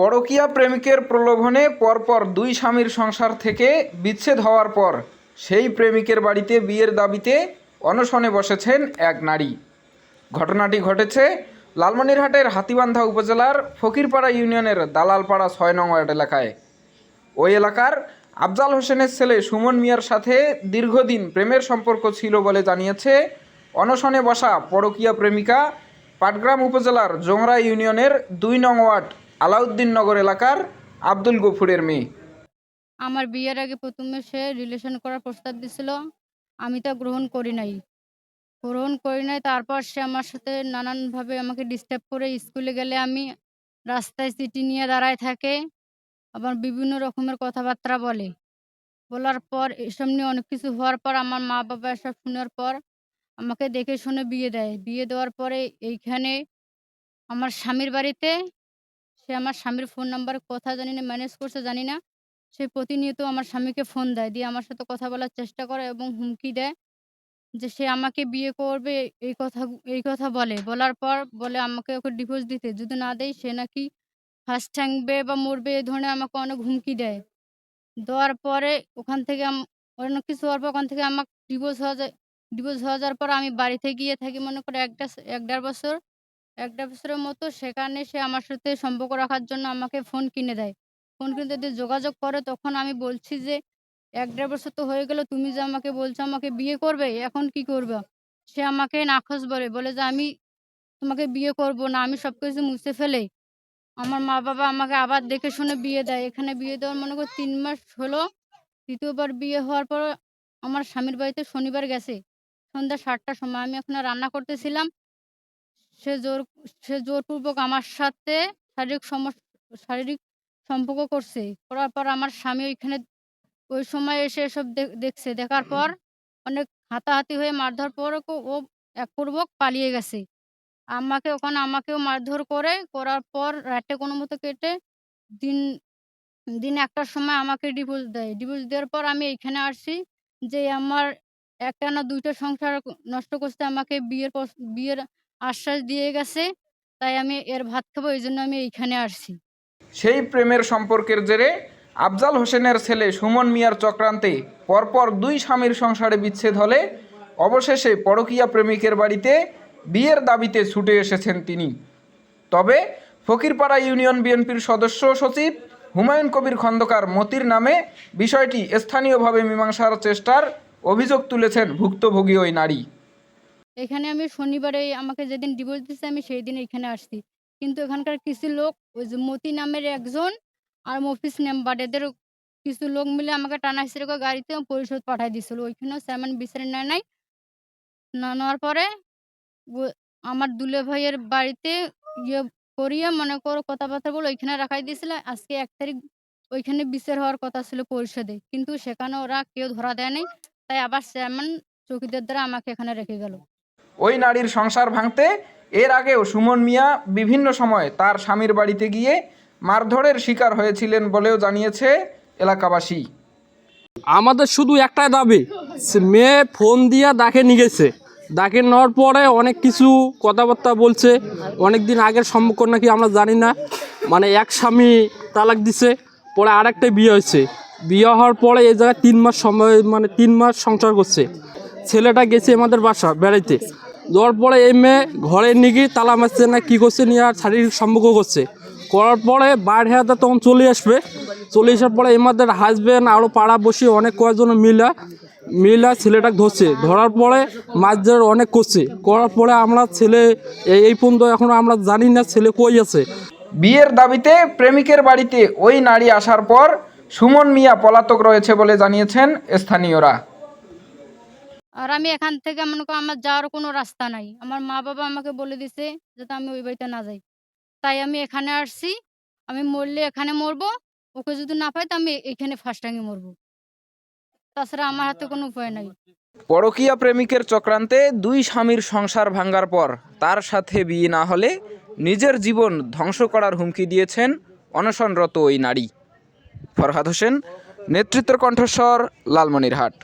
পরকীয়া প্রেমিকের প্রলোভনে পরপর দুই স্বামীর সংসার থেকে বিচ্ছেদ হওয়ার পর সেই প্রেমিকের বাড়িতে বিয়ের দাবিতে অনশনে বসেছেন এক নারী। ঘটনাটি ঘটেছে লালমনিরহাটের হাতিবান্ধা উপজেলার ফকিরপাড়া ইউনিয়নের দালালপাড়া ছয় নং ওয়ার্ড এলাকায়। ওই এলাকার আফজাল হোসেনের ছেলে সুমন মিয়ার সাথে দীর্ঘদিন প্রেমের সম্পর্ক ছিল বলে জানিয়েছে অনশনে বসা পরকীয়া প্রেমিকা পাটগ্রাম উপজেলার জোংরা ইউনিয়নের দুই নং ওয়ার্ড আলাউদ্দিন নগর এলাকার আব্দুল গফুরের মেয়ে। আমার বিয়ের আগে প্রথমে সে রিলেশন করার প্রস্তাব দিছিল। আমি তা গ্রহণ করি নাই। গ্রহণ করি নাই, তারপর সে আমার সাথে নানানভাবে আমাকে ডিস্টার্ব করে স্কুলে গেলে আমি রাস্তায় চিঠি নিয়ে দাঁড়ায় থাকে, আবার বিভিন্ন রকমের কথাবার্তা বলে। বলার পর, এসব নিয়ে অনেক কিছু হওয়ার পর আমার মা বাবা এসব শোনার পর আমাকে দেখে শুনে বিয়ে দেয়। বিয়ে দেওয়ার পরে এইখানে আমার স্বামীর বাড়িতে সে আমার স্বামীর ফোন নাম্বার কথা জানি না ম্যানেজ করছে জানি না। সে প্রতিনিয়ত আমার স্বামীকে ফোন দেয়, দিয়ে আমার সাথে কথা বলার চেষ্টা করে এবং হুমকি দেয় যে সে আমাকে বিয়ে করবে, এই কথা এই কথা বলে। বলার পর বলে আমাকে ওকে ডিভোর্স দিতে। যদি না দেয়, সে নাকি ফার্স্ট ঠ্যাংবে বা মরবে এই ধরনের আমাকে অনেক হুমকি দেয়। দেওয়ার পরে ওখান থেকে আম- অনেক কিছু হওয়ার পর ওখান থেকে আমার ডিভোর্স হওয়া যায় ডিভোর্স হয়ে যাওয়ার পর আমি বাড়িতে গিয়ে থাকি, মনে করে একটা এক দেড় বছর। এক দেড় বছরের মতো সেখানে সে আমার সাথে সম্পর্ক রাখার জন্য আমাকে ফোন কিনে দেয়। ফোন কিনে যদি যোগাযোগ করে, তখন আমি বলছি যে, এক দেড় বছর তো হয়ে গেল, তুমি যে আমাকে বলছো আমাকে বিয়ে করবে, এখন কি করবে? সে আমাকে নাখোশ বলে বলে যে, আমি তোমাকে বিয়ে করব না, আমি সব কিছু মুছে ফেলে। আমার মা বাবা আমাকে আবার দেখে শুনে বিয়ে দেয়। এখানে বিয়ে দেওয়ার মনে করো তিন মাস হলো, দ্বিতীয়বার বিয়ে হওয়ার পর আমার স্বামীর বাড়িতে শনিবার গেছে। সন্ধ্যা সাতটার সময় আমি এখন রান্না করতেছিলাম। সে জোর সে জোরপূর্বক আমার সাথে শারীরিক সমস শারীরিক সম্পর্ক করছে। করার পর আমার স্বামী ওইখানে ওই সময় এসে এসব দেখ- দেখছে। দেখার পর অনেক হাতাহাতি হয়ে মারধর পর ও- ও একপূর্বক পালিয়ে গেছে। আমাকে ওখানে আমাকেও মারধর করে। করার পর রাতে কোনো মতো কেটে দিন দিন একটার সময় আমাকে ডিভোর্স দেয়। ডিভোর্স দেওয়ার পর আমি এইখানে আসছি যে আমার একটা না দুইটা সংসার নষ্ট করতে আমাকে বিয়ের বিয়ের আশ্বাস দিয়ে গেছে, তাই আমি এর ভাত খাব, এই জন্য আমি এইখানে আসছি। সেই প্রেমের সম্পর্কের জেরে আফজাল হোসেনের ছেলে সুমন মিয়ার চক্রান্তে পরপর দুই স্বামীর সংসারে বিচ্ছেদ হলে অবশেষে পরকীয়া প্রেমিকের বাড়িতে বিয়ের দাবিতে ছুটে এসেছেন তিনি। তবে ফকিরপাড়া ইউনিয়ন বিএনপির সদস্য সচিব হুমায়ুন কবির খন্দকার মতির নামে বিষয়টি স্থানীয়ভাবে মীমাংসার চেষ্টার অভিযোগ তুলেছেন ভুক্তভোগী ওই নারী। এখানে আমি শনিবারে আমাকে যেদিন ডিভোর্স দিচ্ছে আমি সেই দিন এখানে আসছি। কিন্তু এখানকার কিছু লোক, ওই যে মতি নামের একজন আর মফিস নাম্বার এদের কিছু লোক মিলে আমাকে টানা হিসেবে গাড়িতে পরিশোধ পাঠাই দিয়েছিল ওইখানেও চেয়ারম্যান বিচারে নেয় নাই। না নেওয়ার পরে আমার দুলে ভাইয়ের বাড়িতে ইয়ে করিয়ে মনে করো কথাবার্তা বলে ওইখানে রাখাই দিয়েছিল। আজকে এক তারিখ ওইখানে বিচার হওয়ার কথা ছিল পরিষদে। কিন্তু সেখানে ওরা কেউ ধরা দেয় নাই। তাই আবার চেয়ারম্যান চৌকিদার দ্বারা আমাকে এখানে রেখে গেল। ওই নারীর সংসার ভাঙতে এর আগেও সুমন মিয়া বিভিন্ন সময় তার স্বামীর বাড়িতে গিয়ে মারধরের শিকার হয়েছিলেন বলেও জানিয়েছে এলাকাবাসী। আমাদের শুধু একটাই দাবি মেয়ে ফোন দিয়া ডাকে নিয়ে গেছে। ডাকে নেওয়ার পরে অনেক কিছু কথাবার্তা বলছে। অনেক দিন আগের সম্পর্ক নাকি আমরা জানি না। মানে এক স্বামী তালাক দিছে, পরে আরেকটা বিয়ে হয়েছে। বিয়ে হওয়ার পরে এই জায়গায় তিন মাস সময় মানে তিন মাস সংসার করছে। ছেলেটা গেছে আমাদের বাসা, বেড়াইতে। যাওয়ার পরে এই মেয়ে ঘরে নিয়ে তালা মারছে না কী করছে নিয়ে আর শারীরিক সম্পর্ক করছে। করার পরে বাইরে হাতে তখন চলে আসবে। চলে আসার পরে এমাদের হাজবেন্ড আরও পাড়া বসে অনেক কয়েকজন মিলা মিলা ছেলেটাকে ধরছে। ধরার পরে মাছদের অনেক করছে। করার পরে আমরা ছেলে এই পর্যন্ত এখন আমরা জানি না ছেলে কই আছে। বিয়ের দাবিতে প্রেমিকের বাড়িতে ওই নারী আসার পর সুমন মিয়া পলাতক রয়েছে বলে জানিয়েছেন স্থানীয়রা। আর আমি এখান থেকে মনে করো আমার যাওয়ার কোনো রাস্তা নাই। আমার মা বাবা আমাকে বলে দিছে যাতে আমি ওই বাড়িতে না যাই। তাই আমি এখানে আসছি, আমি মরলে এখানে মরবো, ওকে যদি না পাই তো আমি এখানে ফার্স্ট টাইমে মরবো। তাছাড়া আমার হাতে কোনো উপায় নাই। পরকীয়া প্রেমিকের চক্রান্তে দুই স্বামীর সংসার ভাঙ্গার পর তার সাথে বিয়ে না হলে নিজের জীবন ধ্বংস করার হুমকি দিয়েছেন অনশনরত ওই নারী। ফরহাদ হোসেন, নেতৃত্বের কণ্ঠস্বর, লালমনিরহাট।